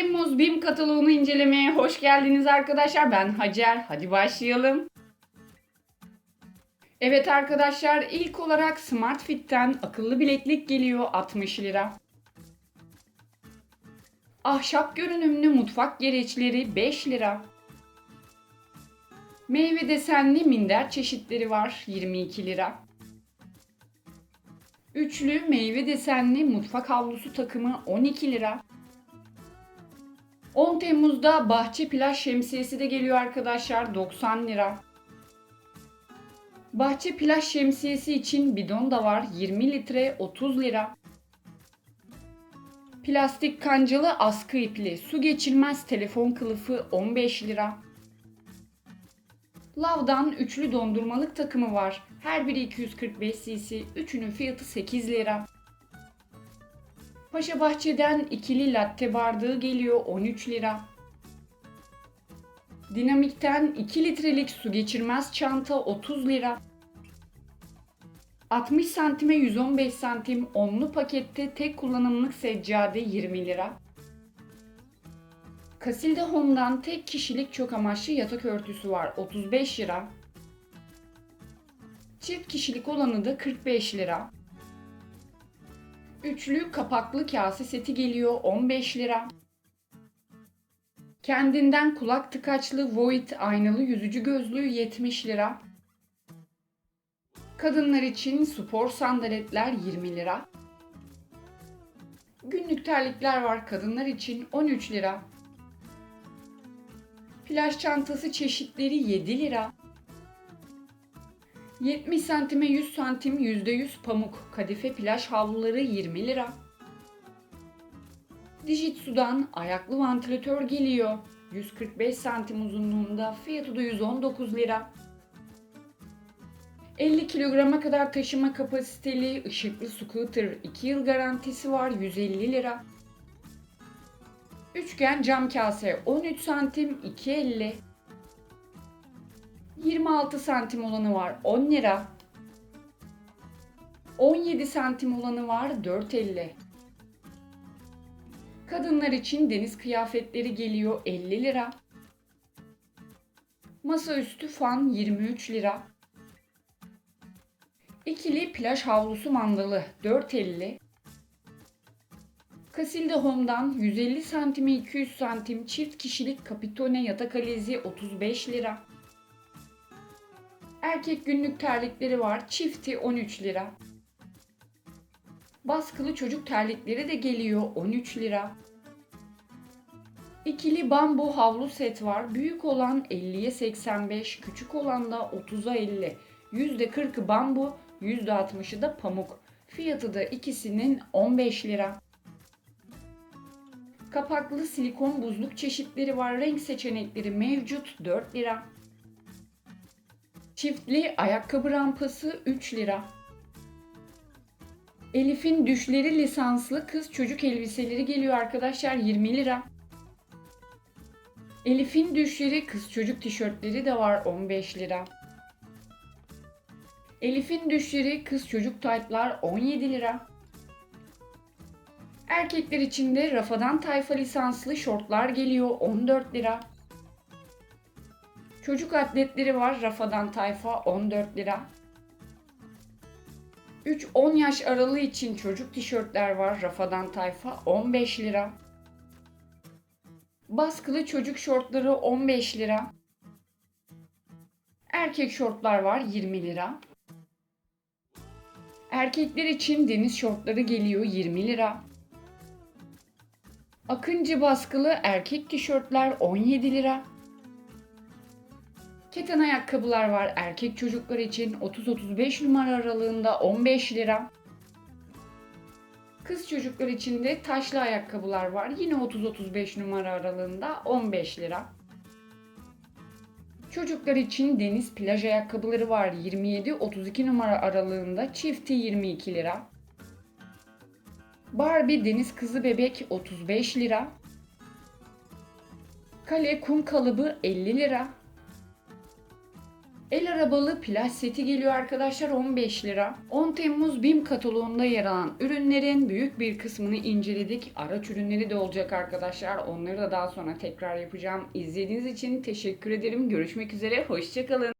Temmuz BİM kataloğunu incelemeye hoş geldiniz arkadaşlar. Ben Hacer. Hadi başlayalım. Evet arkadaşlar ilk olarak Smart Fit'ten akıllı bileklik geliyor 60 lira. Ahşap görünümlü mutfak gereçleri 5 lira. Meyve desenli minder çeşitleri var 22 lira. Üçlü meyve desenli mutfak havlusu takımı 12 lira. 10 Temmuz'da bahçe plaj şemsiyesi de geliyor arkadaşlar 90 lira. Bahçe plaj şemsiyesi için bidon da var 20 litre 30 lira. Plastik kancalı askı ipli su geçirmez telefon kılıfı 15 lira. Lav'dan üçlü dondurmalık takımı var. Her biri 245 cc. Üçünün fiyatı 8 lira. Paşa Bahçe'den ikili latte bardağı geliyor 13 lira. Dinamik'ten 2 litrelik su geçirmez çanta 30 lira. 60 santime 115 santim onlu pakette tek kullanımlık seccade 20 lira. Casilda Home'dan tek kişilik çok amaçlı yatak örtüsü var 35 lira. Çift kişilik olanı da 45 lira. Üçlü kapaklı kase seti geliyor 15 lira. Kendinden kulak tıkaçlı Void aynalı yüzücü gözlüğü 70 lira. Kadınlar için spor sandaletler 20 lira. Günlük terlikler var kadınlar için 13 lira. Plaj çantası çeşitleri 7 lira. 70 santime 100 santim %100 pamuk kadife plaj havluları 20 lira. Dijitsu'dan ayaklı vantilatör geliyor. 145 santim uzunluğunda fiyatı da 119 lira. 50 kilograma kadar taşıma kapasiteli ışıklı scooter 2 yıl garantisi var 150 lira. Üçgen cam kase 13 santim 2.50. 26 santim olanı var 10 lira. 17 santim olanı var 4.50. Kadınlar için deniz kıyafetleri geliyor 50 lira. Masaüstü fan 23 lira. İkili plaj havlusu mandalı 4.50. Casilda Home'dan 150 santime 200 santim çift kişilik kapitone yatak alezi 35 lira. Erkek günlük terlikleri var. Çifti 13 lira. Baskılı çocuk terlikleri de geliyor 13 lira. İkili bambu havlu set var. Büyük olan 50'ye 85, küçük olan da 30'a 50. %40'ı bambu, %60'ı da pamuk. Fiyatı da ikisinin 15 lira. Kapaklı silikon buzluk çeşitleri var. Renk seçenekleri mevcut 4 lira. Çiftli ayakkabı rampası 3 lira. Elif'in düşleri lisanslı kız çocuk elbiseleri geliyor arkadaşlar 20 lira. Elif'in düşleri kız çocuk tişörtleri de var 15 lira. Elif'in düşleri kız çocuk taytlar 17 lira. Erkekler için de Rafadan tayfa lisanslı şortlar geliyor 14 lira. Çocuk atletleri var Rafadan tayfa 14 lira. 3-10 yaş aralığı için çocuk tişörtler var Rafadan tayfa 15 lira. Baskılı çocuk şortları 15 lira. Erkek şortlar var 20 lira. Erkekler için deniz şortları geliyor 20 lira. Akıncı baskılı erkek tişörtler 17 lira. Keten ayakkabılar var erkek çocuklar için 30-35 numara aralığında 15 lira. Kız çocuklar için de taşlı ayakkabılar var yine 30-35 numara aralığında 15 lira. Çocuklar için deniz plaj ayakkabıları var 27-32 numara aralığında çifti 22 lira. Barbie deniz kızı bebek 35 lira. Kale kum kalıbı 50 lira. El arabalı plaj seti geliyor arkadaşlar 15 lira. 10 Temmuz BİM kataloğunda yer alan ürünlerin büyük bir kısmını inceledik. Araç ürünleri de olacak arkadaşlar. Onları da daha sonra tekrar yapacağım. İzlediğiniz için teşekkür ederim. Görüşmek üzere. Hoşçakalın.